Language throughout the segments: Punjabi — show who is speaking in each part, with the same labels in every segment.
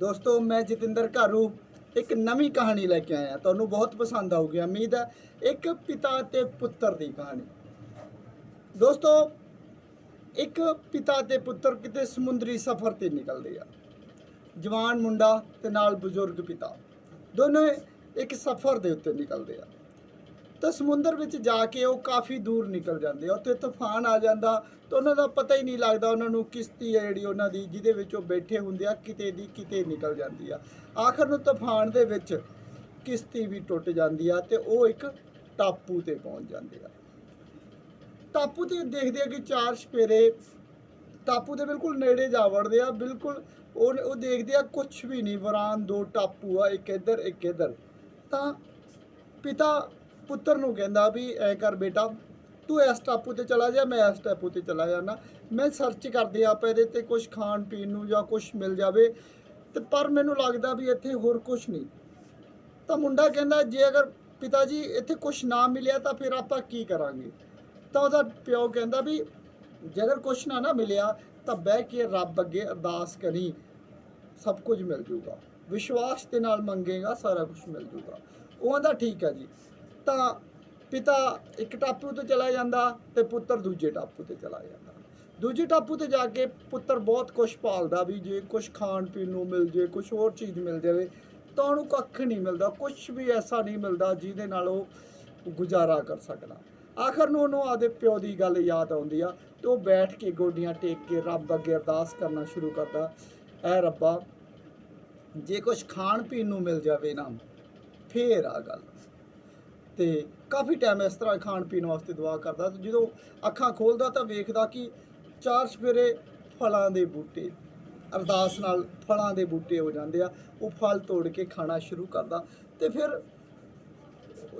Speaker 1: ਦੋਸਤੋ, ਮੈਂ ਜਤਿੰਦਰ ਘਾਰੂ ਇੱਕ ਨਵੀਂ ਕਹਾਣੀ ਲੈ ਕੇ ਆਇਆ। ਤੁਹਾਨੂੰ ਬਹੁਤ ਪਸੰਦ ਆਊਗੀ। ਉਮੀਦ ਹੈ ਇੱਕ ਪਿਤਾ ਤੇ ਪੁੱਤਰ ਦੀ ਕਹਾਣੀ। ਦੋਸਤੋ, ਇੱਕ ਪਿਤਾ ਤੇ ਪੁੱਤਰ ਕਿਤੇ ਸਮੁੰਦਰੀ ਸਫ਼ਰ ਤੇ ਨਿਕਲਦੇ ਆ। ਜਵਾਨ ਮੁੰਡਾ ਤੇ ਨਾਲ ਬਜ਼ੁਰਗ ਪਿਤਾ। ਦੋਨੋਂ ਇੱਕ ਸਫ਼ਰ ਦੇ ਉੱਤੇ ਨਿਕਲਦੇ ਆ। ਤਾਂ ਸਮੁੰਦਰ ਵਿੱਚ ਜਾ ਕੇ ਉਹ ਕਾਫੀ ਦੂਰ ਨਿਕਲ ਜਾਂਦੇ ਆ। ਉੱਥੇ ਤੂਫਾਨ ਆ ਜਾਂਦਾ ਤਾਂ ਉਹਨਾਂ ਦਾ ਪਤਾ ਹੀ ਨਹੀਂ ਲੱਗਦਾ ਉਹਨਾਂ ਨੂੰ ਕਿਸ਼ਤੀ ਹੈ ਜਿਹੜੀ ਉਹਨਾਂ ਦੀ, ਜਿਹਦੇ ਵਿੱਚ ਉਹ ਬੈਠੇ ਹੁੰਦੇ ਆ, ਕਿਤੇ ਦੀ ਕਿਤੇ ਨਿਕਲ ਜਾਂਦੀ ਆ। ਆਖਰ ਨੂੰ ਤੂਫਾਨ ਦੇ ਵਿੱਚ ਕਿਸ਼ਤੀ ਵੀ ਟੁੱਟ ਜਾਂਦੀ ਆ ਤੇ ਉਹ ਇੱਕ ਟਾਪੂ ਤੇ ਪਹੁੰਚ ਜਾਂਦੇ ਆ। ਟਾਪੂ ਤੇ ਦੇਖਦੇ ਆ ਕਿ ਚਾਰ ਛਪੇਰੇ ਟਾਪੂ ਦੇ ਬਿਲਕੁਲ ਨੇੜੇ ਜਾ ਵੜਦੇ ਆ, ਬਿਲਕੁਲ ਉਹ ਉਹ ਦੇਖਦੇ ਆ ਕੁਝ ਵੀ ਨਹੀਂ, ਵਰਾਨ ਦੋ ਟਾਪੂ ਆ, ਇੱਕ ਇੱਧਰ ਇੱਕ ਇੱਧਰ। ਤਾਂ ਪਿਤਾ ਪੁੱਤਰ ਨੂੰ ਕਹਿੰਦਾ ਵੀ, ਐ ਕਰ ਬੇਟਾ, ਤੂੰ ਇਸ ਟਾਪੂ ਤੇ ਚਲਾ ਜਾ, ਮੈਂ ਇਸ ਟਾਪੂ ਤੇ ਚਲਾ ਜਾਣਾ ਮੈਂ ਸਰਚ ਕਰਦੇ ਆਪਾਂ ਇਹਦੇ ਤੇ ਕੁਝ ਖਾਣ ਪੀਣ ਨੂੰ ਜਾਂ ਕੁਝ ਮਿਲ ਜਾਵੇ। ਤੇ ਪਰ ਮੈਨੂੰ ਲੱਗਦਾ ਵੀ ਇੱਥੇ ਹੋਰ ਕੁਝ ਨਹੀਂ। ਤਾਂ ਮੁੰਡਾ ਕਹਿੰਦਾ, ਜੇ ਅਗਰ ਪਿਤਾ ਜੀ ਇੱਥੇ ਕੁਝ ਨਾ ਮਿਲਿਆ ਤਾਂ ਫਿਰ ਆਪਾਂ ਕੀ ਕਰਾਂਗੇ? ਤਾਂ ਉਹਦਾ ਪਿਓ ਕਹਿੰਦਾ ਵੀ ਜੇ ਅਗਰ ਕੁਝ ਨਾ ਨਾ ਮਿਲਿਆ, ਤਾਂ ਬਹਿ ਕੇ ਰੱਬ ਅੱਗੇ ਅਰਦਾਸ ਕਰੀ। ਸਭ ਕੁਝ ਮਿਲ ਜੂਗਾ। ਵਿਸ਼ਵਾਸ ਦੇ ਨਾਲ ਮੰਗੇਗਾ, ਸਾਰਾ ਕੁਝ ਮਿਲ ਜੂਗਾ। ਉਹ ਆਂਦਾ ਠੀਕ ਹੈ ਜੀ। ਤਾਂ ਪਿਤਾ ਇੱਕ ਟਾਪੂ ਤੇ ਚਲਾ ਜਾਂਦਾ ਤੇ ਪੁੱਤਰ ਦੂਜੇ ਟਾਪੂ ਤੇ ਚਲਾ ਜਾਂਦਾ। ਦੂਜੇ ਟਾਪੂ ਤੇ ਜਾ ਕੇ ਪੁੱਤਰ ਬਹੁਤ ਕੁਝ ਭਾਲਦਾ ਵੀ ਜੇ ਕੁਝ ਖਾਣ ਪੀਣ ਨੂੰ ਮਿਲ ਜੇ ਕੁਝ ਹੋਰ ਚੀਜ਼ ਮਿਲ ਜਾਵੇ ਤਾਂ ਉਹਨੂੰ ਕੱਖ ਨਹੀਂ ਮਿਲਦਾ ਕੁਝ ਵੀ ਐਸਾ ਨਹੀਂ ਮਿਲਦਾ ਜਿਹਦੇ ਨਾਲ ਉਹ ਗੁਜ਼ਾਰਾ ਕਰ ਸਕਦਾ। ਆਖਰ ਨੂੰ ਉਹਨੂੰ ਆਦੇ ਪਿਓ ਦੀ ਗੱਲ ਯਾਦ ਆਉਂਦੀ ਆ ਤੇ ਉਹ ਬੈਠ ਕੇ ਗੋਡੀਆਂ ਟੇਕ ਕੇ ਰੱਬ ਅੱਗੇ ਅਰਦਾਸ ਕਰਨਾ ਸ਼ੁਰੂ ਕਰਦਾ, ਐ ਰੱਬਾ, ਜੇ ਕੁਝ ਖਾਣ ਪੀਣ ਨੂੰ ਮਿਲ ਜਾਵੇ ਨਾ, ਫੇਰ ਆ ਗੱਲ। ਤੇ ਕਾਫੀ ਟਾਈਮ ਇਸ ਤਰ੍ਹਾਂ ਖਾਣ ਪੀਣ ਵਾਸਤੇ ਦੁਆ ਕਰਦਾ। ਤੇ ਜਦੋਂ ਅੱਖਾਂ ਖੋਲਦਾ ਤਾਂ ਵੇਖਦਾ ਕਿ ਚਾਰ ਸਵੇਰੇ ਫਲਾਂ ਦੇ ਬੂਟੇ, ਅਰਦਾਸ ਨਾਲ ਫਲਾਂ ਦੇ ਬੂਟੇ ਹੋ ਜਾਂਦੇ ਆ। ਉਹ ਫਲ ਤੋੜ ਕੇ ਖਾਣਾ ਸ਼ੁਰੂ ਕਰਦਾ ਤੇ ਫਿਰ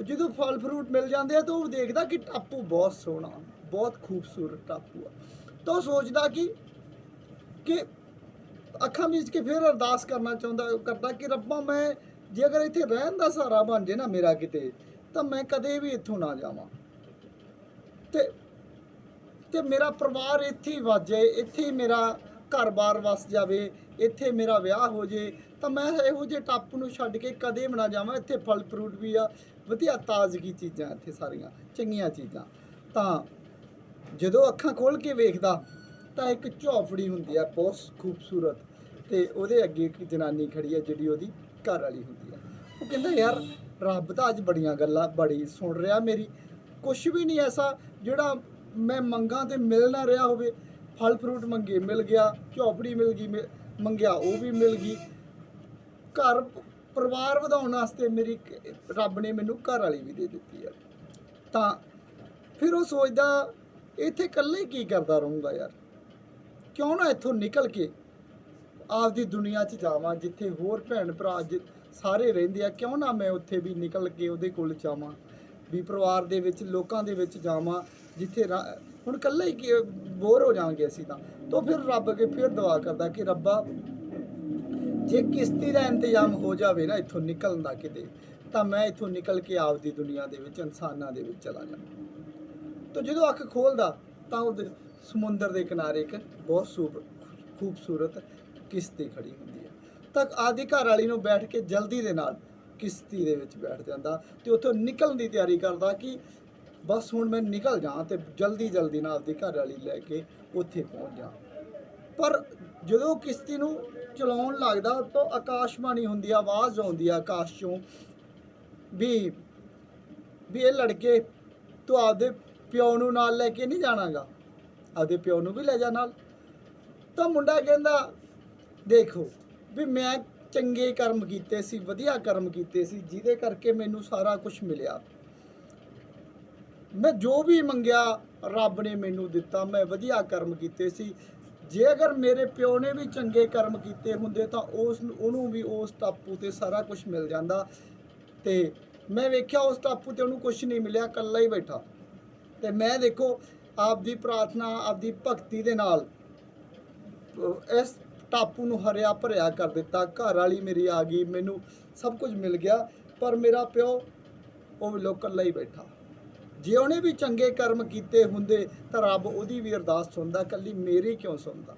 Speaker 1: ਜਦੋਂ ਫਲ ਫਰੂਟ ਮਿਲ ਜਾਂਦੇ ਆ ਤਾਂ ਉਹ ਦੇਖਦਾ ਕਿ ਟਾਪੂ ਬਹੁਤ ਸੋਹਣਾ, ਬਹੁਤ ਖੂਬਸੂਰਤ ਟਾਪੂ ਆ। ਤਾਂ ਉਹ ਸੋਚਦਾ ਕਿ ਕਿ ਅੱਖਾਂ ਮੀਚ ਕੇ ਫਿਰ ਅਰਦਾਸ ਕਰਨਾ ਚਾਹੁੰਦਾ, ਕਰਦਾ ਕਿ ਰੱਬਾ ਮੈਂ ਜੇ ਅਗਰ ਇੱਥੇ ਰਹਿਣ ਦਾ ਸਹਾਰਾ ਬਣ ਜੇ ਨਾ ਮੇਰਾ ਕਿਤੇ ਤਾਂ ਮੈਂ ਕਦੇ ਵੀ ਇੱਥੋਂ ਨਾ ਜਾਵਾਂ। ਤੇ ਤੇ ਮੇਰਾ ਪਰਿਵਾਰ ਇੱਥੇ ਹੀ ਵੱਜ ਜਾਏ, ਇੱਥੇ ਹੀ ਮੇਰਾ ਘਰ-ਬਾਰ ਵਸ ਜਾਵੇ, ਇੱਥੇ ਮੇਰਾ ਵਿਆਹ ਹੋ ਜੇ, ਤਾਂ ਮੈਂ ਇਹੋ ਜਿਹੇ ਟਾਪੂ ਨੂੰ ਛੱਡ ਕੇ ਕਦੇ ਵੀ ਨਾ ਜਾਵਾਂ। ਇੱਥੇ ਫਲ ਫਰੂਟ ਵੀ ਆ, ਵਧੀਆ ਤਾਜ਼ਗੀ ਚੀਜ਼ਾਂ ਇੱਥੇ ਸਾਰੀਆਂ, ਚੰਗੀਆਂ ਚੀਜ਼ਾਂ। ਤਾਂ ਜਦੋਂ ਅੱਖਾਂ ਖੋਲ ਕੇ ਵੇਖਦਾ, ਤਾਂ ਇੱਕ ਝੌਂਪੜੀ ਹੁੰਦੀ ਆ, ਬਹੁਤ ਖੂਬਸੂਰਤ। ਤੇ ਉਹਦੇ ਅੱਗੇ ਇੱਕ ਜਨਾਨੀ ਖੜੀ ਆ, ਜਿਹੜੀ ਉਹਦੀ ਘਰ ਵਾਲੀ ਹੁੰਦੀ ਆ। ਉਹ ਕਹਿੰਦਾ, ਯਾਰ ਰੱਬ ਤਾਂ ਅੱਜ ਬੜੀਆਂ ਗੱਲਾਂ ਬੜੀ ਸੁਣ ਰਿਹਾ ਮੇਰੀ। ਕੁਝ ਵੀ ਨਹੀਂ ਐਸਾ ਜਿਹੜਾ ਮੈਂ ਮੰਗਾ ਤੇ ਮਿਲ ਨਾ ਰਿਹਾ ਹੋਵੇ। ਫਲ ਫਰੂਟ ਮੰਗੇ, ਮਿਲ ਗਿਆ। ਝੋਪੜੀ ਮਿਲ ਗਈ ਮਿ- ਮੰਗਿਆ, ਉਹ ਵੀ ਮਿਲ ਗਈ। ਘਰ ਪਰਿਵਾਰ ਵਧਾਉਣ ਵਾਸਤੇ ਮੇਰੀ ਰੱਬ ਨੇ ਮੈਨੂੰ ਘਰ ਵਾਲੀ ਵੀ ਦੇ ਦਿੱਤੀ ਆ। ਤਾਂ ਫਿਰ ਉਹ ਸੋਚਦਾ, ਇੱਥੇ ਇਕੱਲੇ ਕੀ ਕਰਦਾ ਰਹੂੰਗਾ ਯਾਰ? ਕਿਉਂ ਨਾ ਇੱਥੋਂ ਨਿਕਲ ਕੇ ਆਪਦੀ ਦੁਨੀਆ 'ਚ ਜਾਵਾਂ, ਜਿੱਥੇ ਹੋਰ ਭੈਣ ਭਰਾ ਜਿ- ਸਾਰੇ ਰਹਿੰਦੇ ਆ, ਕਿਉਂ ਨਾ ਮੈਂ ਉੱਥੇ ਵੀ ਨਿਕਲ ਕੇ ਉਹਦੇ ਕੋਲ ਜਾਵਾਂ, ਵੀ ਪਰਿਵਾਰ ਦੇ ਵਿੱਚ, ਲੋਕਾਂ ਦੇ ਵਿੱਚ ਜਾਵਾਂ, ਜਿੱਥੇ ਰਾ- ਹੁਣ ਇਕੱਲਾ ਹੀ ਕੀ ਬੋਰ ਹੋ ਜਾਵਾਂਗੇ ਅਸੀਂ ਤਾਂ। ਤੋਂ ਫਿਰ ਰੱਬ ਅੱਗੇ ਫਿਰ ਦੁਆ ਕਰਦਾ ਕਿ ਰੱਬਾ, ਜੇ ਕਿਸ਼ਤੀ ਦਾ ਇੰਤਜ਼ਾਮ ਹੋ ਜਾਵੇ ਨਾ ਇੱਥੋਂ ਨਿਕਲਣ ਦਾ ਕਿਤੇ, ਤਾਂ ਮੈਂ ਇੱਥੋਂ ਨਿਕਲ ਕੇ ਆਪਦੀ ਦੁਨੀਆ ਦੇ ਵਿੱਚ, ਇਨਸਾਨਾਂ ਦੇ ਵਿੱਚ ਚਲਾ ਜਾਵਾਂ। ਤਾਂ ਜਦੋਂ ਅੱਖ ਖੋਲਦਾ, ਤਾਂ ਉਹ ਸਮੁੰਦਰ ਦੇ ਕਿਨਾਰੇ ਇੱਕ ਬਹੁਤ ਸੂਪ, ਖੂਬਸੂਰਤ ਕਿਸ਼ਤੀ ਖੜੀ ਹੁੰਦੀ ਤੱਕ ਤਾਂ ਆਦੀ ਘਰ ਵਾਲੀ ਨੂੰ ਬੈਠ ਕੇ ਜਲਦੀ ਦੇ ਨਾਲ ਕਿਸ਼ਤੀ ਦੇ ਵਿੱਚ ਬੈਠ ਜਾਂਦਾ ਤੇ ਉੱਥੋਂ ਨਿਕਲਣ ਦੀ ਤਿਆਰੀ ਕਰਦਾ ਕਿ ਬਸ ਹੁਣ ਮੈਂ ਨਿਕਲ ਜਾਵਾਂ ਤੇ ਜਲਦੀ ਜਲਦੀ ਨਾਲ ਆਪਦੀ ਘਰ ਵਾਲੀ ਲੈ ਕੇ ਉੱਥੇ ਪਹੁੰਚ ਜਾ ਪਰ ਜਦੋਂ ਕਿਸ਼ਤੀ ਨੂੰ ਚਲਾਉਣ ਲੱਗਦਾ ਤਾਂ ਆਕਾਸ਼ਬਾਣੀ ਹੁੰਦੀ ਆ, ਆਵਾਜ਼ ਆਉਂਦੀ ਆ ਆਕਾਸ਼ ਚੋਂ ਵੀ ਵੀ ਇਹ ਲੜਕੇ ਤੂੰ ਆਪਦੇ ਪਿਓ ਨੂੰ ਨਾਲ ਲੈ ਕੇ ਨਹੀਂ ਜਾਣਾਗਾ, ਆਪਦੇ ਪਿਓ ਨੂੰ ਵੀ ਲੈ ਜਾ ਨਾਲ। ਤਾਂ ਮੁੰਡਾ ਕਹਿੰਦਾ, ਦੇਖੋ ਵੀ ਮੈਂ ਚੰਗੇ ਕਰਮ ਕੀਤੇ ਸੀ, ਵਧੀਆ ਕਰਮ ਕੀਤੇ ਸੀ, ਜਿਹਦੇ ਕਰਕੇ ਮੈਨੂੰ ਸਾਰਾ ਕੁਝ ਮਿਲਿਆ। ਮੈਂ ਜੋ ਵੀ ਮੰਗਿਆ, ਰੱਬ ਨੇ ਮੈਨੂੰ ਦਿੱਤਾ, ਮੈਂ ਵਧੀਆ ਕਰਮ ਕੀਤੇ ਸੀ। ਜੇ ਅਗਰ ਮੇਰੇ ਪਿਓ ਨੇ ਵੀ ਚੰਗੇ ਕਰਮ ਕੀਤੇ ਹੁੰਦੇ ਤਾਂ ਉਸ ਉਹਨੂੰ ਵੀ ਉਸ ਟਾਪੂ ਤੇ ਸਾਰਾ ਕੁਝ ਮਿਲ ਜਾਂਦਾ। ਤੇ ਮੈਂ ਵੇਖਿਆ ਉਸ ਟਾਪੂ ਤੇ ਉਹਨੂੰ ਕੁਝ ਨਹੀਂ ਮਿਲਿਆ, ਇਕੱਲਾ ਹੀ ਬੈਠਾ। ਤੇ ਮੈਂ ਦੇਖੋ, ਆਪਦੀ ਪ੍ਰਾਰਥਨਾ, ਆਪਦੀ ਭਗਤੀ ਦੇ ਨਾਲ ਇਸ ਟਾਪੂ ਨੂੰ ਹਰਿਆ ਭਰਿਆ ਕਰ ਦਿੱਤਾ। ਘਰ ਵਾਲੀ ਮੇਰੀ ਆ ਗਈ, ਮੈਨੂੰ ਸਭ ਕੁਝ ਮਿਲ ਗਿਆ, ਪਰ ਮੇਰਾ ਪਿਓ ਉਹ ਵੀ ਲੋਕਲ ਲਈ ਬੈਠਾ। ਜੇ ਉਹਨੇ ਵੀ ਚੰਗੇ ਕਰਮ ਕੀਤੇ ਹੁੰਦੇ ਤਾਂ ਰੱਬ ਉਹਦੀ ਵੀ ਅਰਦਾਸ ਸੁਣਦਾ ਕੱਲੀ ਮੇਰੀ ਕਿਉਂ ਸੁਣਦਾ?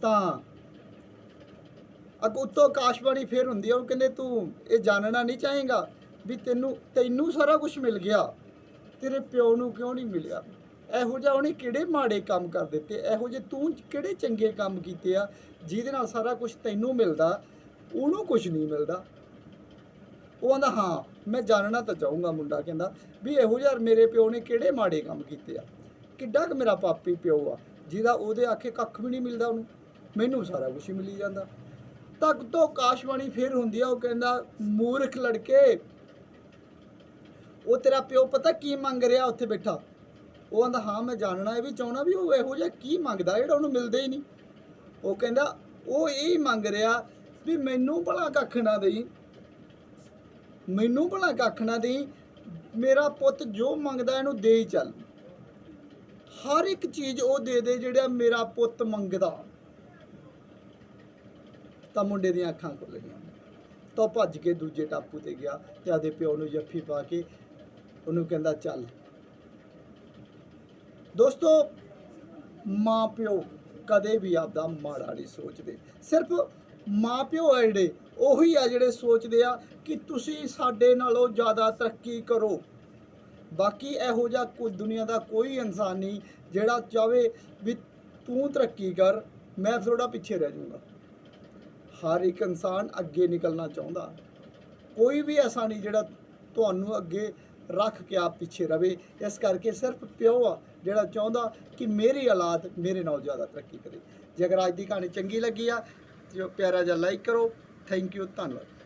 Speaker 1: ਤਾਂ ਅਗ ਉੱਤੋਂ ਆਕਾਸ਼ਬਾਣੀ ਫੇਰ ਹੁੰਦੀ ਆ, ਉਹ ਕਹਿੰਦੇ, ਤੂੰ ਇਹ ਜਾਣਨਾ ਨਹੀਂ ਚਾਹੇਗਾ ਵੀ ਤੈਨੂੰ ਤੈਨੂੰ ਸਾਰਾ ਕੁਝ ਮਿਲ ਗਿਆ, ਤੇਰੇ ਪਿਓ ਨੂੰ ਕਿਉਂ ਨਹੀਂ ਮਿਲਿਆ? ਇਹੋ ਜਿਹਾ ਉਹਨੇ ਕਿਹੜੇ ਮਾੜੇ ਕੰਮ ਕਰ ਦਿੱਤੇ? ਇਹੋ ਜਿਹੇ ਤੂੰ ਕਿਹੜੇ ਚੰਗੇ ਕੰਮ ਕੀਤੇ ਆ ਜਿਹਦੇ ਨਾਲ ਸਾਰਾ ਕੁਝ ਤੈਨੂੰ ਮਿਲਦਾ, ਉਹਨੂੰ ਕੁਝ ਨਹੀਂ ਮਿਲਦਾ? ਉਹ ਆਂਦਾ, ਹਾਂ, ਮੈਂ ਜਾਣਨਾ ਤਾਂ ਚਾਹੂੰਗਾ, ਮੁੰਡਾ ਕਹਿੰਦਾ, ਵੀ ਇਹੋ ਜਿਹਾ ਮੇਰੇ ਪਿਓ ਨੇ ਕਿਹੜੇ ਮਾੜੇ ਕੰਮ ਕੀਤੇ ਆ? ਕਿੱਡਾ ਕੁ ਮੇਰਾ ਪਾਪੀ ਪਿਓ ਆ, ਜਿਹਦਾ ਉਹਦੇ ਆਖੇ ਕੱਖ ਵੀ ਨਹੀਂ ਮਿਲਦਾ ਉਹਨੂੰ। ਮੈਨੂੰ ਸਾਰਾ ਕੁਝ ਮਿਲੀ ਜਾਂਦਾ। ਤੱਕ ਤੋਂ ਕਾਸ਼ਵਾਣੀ ਫੇਰ ਹੁੰਦੀ ਆ, ਉਹ ਕਹਿੰਦਾ, ਮੂਰਖ ਲੜਕੇ, ਉਹ ਤੇਰਾ ਪਿਓ ਪਤਾ ਕੀ ਮੰਗ ਰਿਹਾ ਉੱਥੇ ਬੈਠਾ? ਉਹ ਕਹਿੰਦਾ ਹਾਂ, ਮੈਂ ਜਾਣਨਾ ਇਹ ਵੀ ਚਾਹਣਾ ਵੀ ਉਹ ਇਹੋ ਜਿਹਾ ਕੀ ਮੰਗਦਾ, ਜਿਹੜਾ ਉਹਨੂੰ ਮਿਲਦਾ ਹੀ ਨਹੀਂ। ਉਹ ਕਹਿੰਦਾ, ਉਹ ਇਹ ਹੀ ਮੰਗ ਰਿਹਾ ਵੀ ਮੈਨੂੰ ਭਲਾ ਕੱਖ ਨਾ ਦੇਈ। ਮੈਨੂੰ ਭਲਾ ਕੱਖ ਨਾ ਦੇਈ। ਮੇਰਾ ਪੁੱਤ ਜੋ ਮੰਗਦਾ ਇਹਨੂੰ ਦੇ ਹੀ ਚੱਲ। ਹਰ ਇੱਕ ਚੀਜ਼ ਉਹ ਦੇ ਦੇ ਜਿਹੜਾ ਮੇਰਾ ਪੁੱਤ ਮੰਗਦਾ। ਤਾਂ ਮੁੰਡੇ ਦੀਆਂ ਅੱਖਾਂ ਖੁੱਲ ਗਈਆਂ। ਤਾਂ ਉਹ ਭੱਜ ਕੇ ਦੂਜੇ ਟਾਪੂ ਤੇ ਗਿਆ ਤੇ ਆਦੇ ਪਿਓ ਨੂੰ ਜੱਫੀ ਪਾ ਕੇ ਉਹਨੂੰ ਕਹਿੰਦਾ, ਚੱਲ ਦੋਸਤੋ ਮਾਂ ਪਿਓ ਕਦੇ ਵੀ ਆਪਦਾ ਮਾੜਾ ਨਹੀਂ ਸੋਚਦੇ। ਸਿਰਫ ਮਾਂ ਪਿਓ ਆ ਜਿਹੜੇ, ਉਹੀ ਆ ਜਿਹੜੇ ਸੋਚਦੇ ਆ ਕਿ ਤੁਸੀਂ ਸਾਡੇ ਨਾਲੋਂ ਜ਼ਿਆਦਾ ਤਰੱਕੀ ਕਰੋ। ਬਾਕੀ ਇਹੋ ਜਿਹਾ ਕੋਈ ਦੁਨੀਆ ਦਾ ਕੋਈ ਇਨਸਾਨ ਨਹੀਂ ਜਿਹੜਾ ਚਾਵੇ ਵੀ ਤੂੰ ਤਰੱਕੀ ਕਰ, ਮੈਂ ਥੋੜਾ ਪਿੱਛੇ ਰਹਿ ਜਾਊਂਗਾ। ਹਰ ਇੱਕ ਇਨਸਾਨ ਅੱਗੇ ਨਿਕਲਣਾ ਚਾਹੁੰਦਾ। ਕੋਈ ਵੀ ਐਸਾ ਨਹੀਂ ਜਿਹੜਾ ਤੁਹਾਨੂੰ ਅੱਗੇ ਰੱਖ ਕੇ ਆਪ ਪਿੱਛੇ ਰਵੇ। ਇਸ ਕਰਕੇ ਸਿਰਫ ਪਿਓ ਆ ਜਿਹੜਾ ਚਾਹੁੰਦਾ ਕਿ ਮੇਰੀ ਔਲਾਦ ਮੇਰੇ ਨਾਲ ਜ਼ਿਆਦਾ ਤਰੱਕੀ ਕਰੇ। ਜੇ ਅਗਰ ਅੱਜ ਦੀ ਕਹਾਣੀ ਚੰਗੀ ਲੱਗੀ ਆ, ਤੇ ਪਿਆਰਾ ਜਿਹਾ ਲਾਈਕ ਕਰੋ। ਥੈਂਕ ਯੂ ਧੰਨਵਾਦ।